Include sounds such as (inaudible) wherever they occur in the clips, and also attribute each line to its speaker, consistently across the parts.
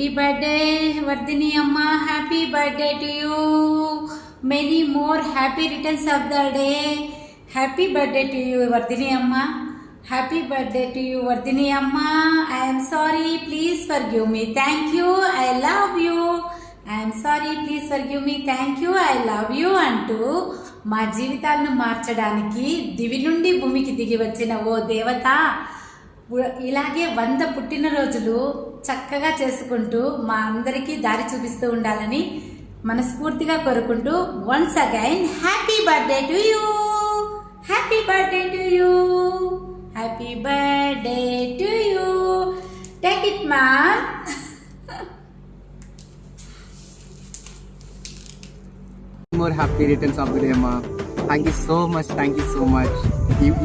Speaker 1: Happy birthday Vardhini అమ్మ happy birthday to you many more happy returns of the day happy birthday to you Vardhini అమ్మ happy birthday to you Vardhini అమ్మ I'm sorry please forgive me thank you I love you I'm sorry please forgive me thank you I love you అంటూ మా జీవితాలను మార్చడానికి దివి నుండి భూమికి దిగి వచ్చిన ఓ దేవత ఇలాగే వంద పుట్టినరోజులు చక్కగా చేసుకుంటూ మా అందరికీ దారి చూపిస్తూ ఉండాలని మనస్ఫూర్తిగా కోరుకుంటూ once again happy birthday to you happy birthday to you happy birthday to you take it మా
Speaker 2: more happy returns of the day అమ్మా thank you so much thank you so much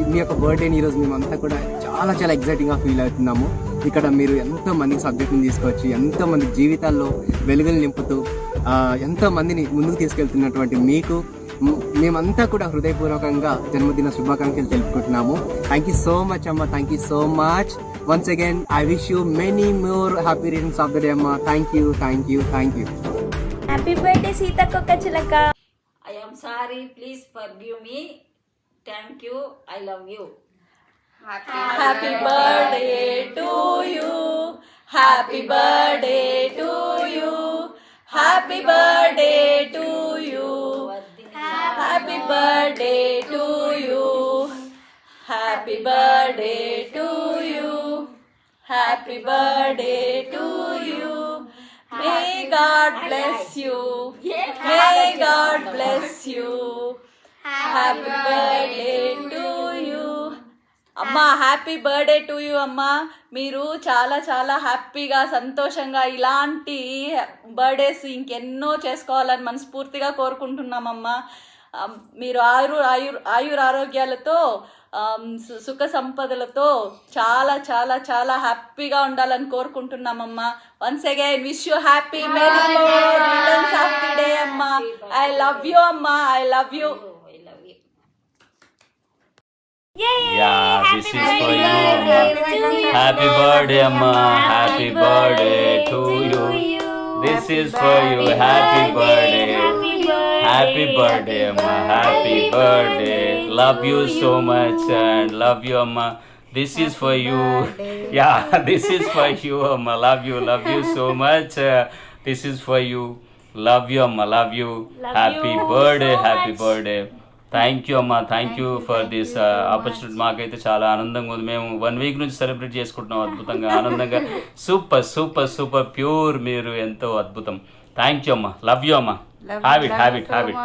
Speaker 2: మీ యొక్క బర్త్డేని ఈరోజు మేమంతా కూడా చాలా చాలా ఎగ్జైటింగ్గా ఫీల్ అవుతున్నాము. ఇక్కడ మీరు ఎంతో మందికి సబ్జెక్ట్ని తీసుకొచ్చి ఎంతో మంది జీవితాల్లో వెలుగులు నింపుతూ ఆ, ఎంతో మందిని ముందుకు తీసుకెళ్తున్నటువంటి మీకు మ్, మేమంతా కూడా హృదయపూర్వకంగా జన్మదిన శుభాకాంక్షలు తెలుపుకుంటున్నాము. థ్యాంక్ యూ సో మచ్ అమ్మ. Thank you so much once again I wish you many more happy returns of the day అమ్మ. Thank you thank you thank you
Speaker 3: happy birthday సీతకొక్క చిలక
Speaker 4: I am sorry, please forgive me. Thank you, I love you.
Speaker 3: Happy birthday to you. Happy birthday to you. Happy birthday to you. Happy birthday to you. Happy birthday to you. Happy birthday to you. May God bless you. May God bless you. Happy birthday. అమ్మా happy birthday to you అమ్మా. మీరు చాలా చాలా హ్యాపీగా సంతోషంగా ఇలాంటి birthdays ఇంకెన్నో చేసుకోవాలని మనస్ఫూర్తిగా కోరుకుంటున్నామమ్మా. మీరు ఆయురు ఆయుర్ ఆయుర ఆరోగ్యాలతో సుఖ సంపదలతో చాలా చాలా చాలా హ్యాపీగా ఉండాలని కోరుకుంటున్నామమ్మా. Once again wish you happy day అమ్మా. ఐ లవ్ యూ అమ్మా I love you.
Speaker 5: Yeah, this is for you. Happy birthday, Amma. Happy birthday to you. This is for you. Happy birthday. Happy birthday, Amma. Happy birthday. Love you so much and love you, Amma. This is for you. (laughs) Yeah, this is for you, Amma. Love you, love you so much. Uh, this is for you. Love you, Amma. Love you. Happy birthday. Happy birthday. Thank you అమ్మా. Thank you for this opportunity మాకైతే చాలా ఆనందంగా ఉంది. మేము one week నుంచి celebrate చేసుకుంటున్నాం అద్భుతంగా (laughs) ఆనందంగా. సూపర్ సూపర్ సూపర్ ప్యూర్ మీరు ఎంతో అద్భుతం. థ్యాంక్ యూ అమ్మా. లవ్ యూ అమ్మా. Habit habit habit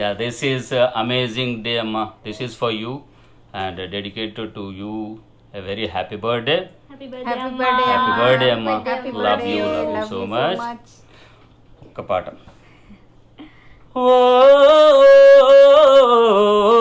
Speaker 5: ya this is amazing day అమ్మా. This is for you and dedicated to you a very happy birthday
Speaker 3: happy
Speaker 5: happy birthday అమ్మా love you love you so much ఒక్క పాట. ఓ (laughs) ఓ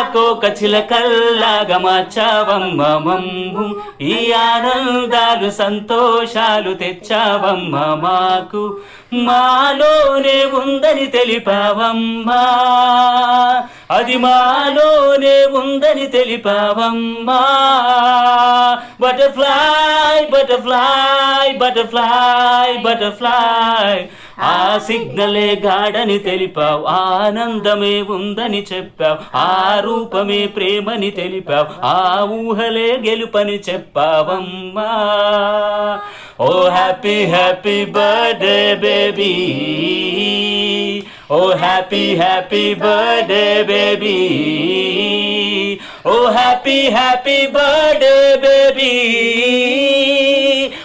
Speaker 5: సీతాకో కచిల కల్లాగా మార్చావమ్మ మమ్ము ఈ ఆనందాలు సంతోషాలు తెచ్చావమ్మ మాకు. మాలోనే ఉందని తెలిపావమ్మా. అది మాలోనే ఉందని తెలిపావమ్మా. Butterfly butterfly butterfly butterfly. ఆ సిగ్నలే గాడని తెలిపావు ఆనందమే ఉందని చెప్పావు ఆ రూపమే ప్రేమని తెలిపావు ఆ ఊహలే గెలుపని చెప్పావమ్మా. ఓ happy happy birthday baby. Oh happy happy birthday baby. Oh, happy, happy birthday, baby.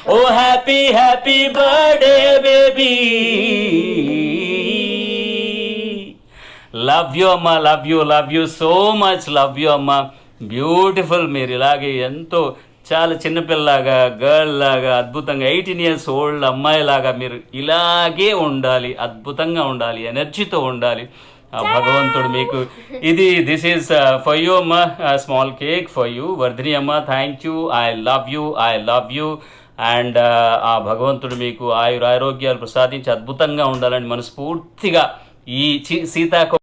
Speaker 5: Oh, happy, happy birthday, love you అమ్మా love you love you so much love you అమ్మా బ్యూటిఫుల్ మీరు ఇలాగే ఎంతో చాలా చిన్నపిల్లలాగా గర్ల్ లాగా అద్భుతంగా ఎయిటీన్ ఇయర్స్ ఓల్డ్ అమ్మాయిలాగా మీరు ఇలాగే ఉండాలి. అద్భుతంగా ఉండాలి. ఎనర్జీతో ఉండాలి. ఆ భగవంతుడు మీకు ఇది దిస్ ఈస్ ఫర్ యూ అమ్మా small cake for you Vardhini అమ్మ thank you I love you I love you and ఆ భగవంతుడు మీకు ఆయుర ఆరోగ్యాలు ప్రసాదించి అద్భుతంగా ఉండాలని మనస్ఫూర్తిగా ఈ సీతాకో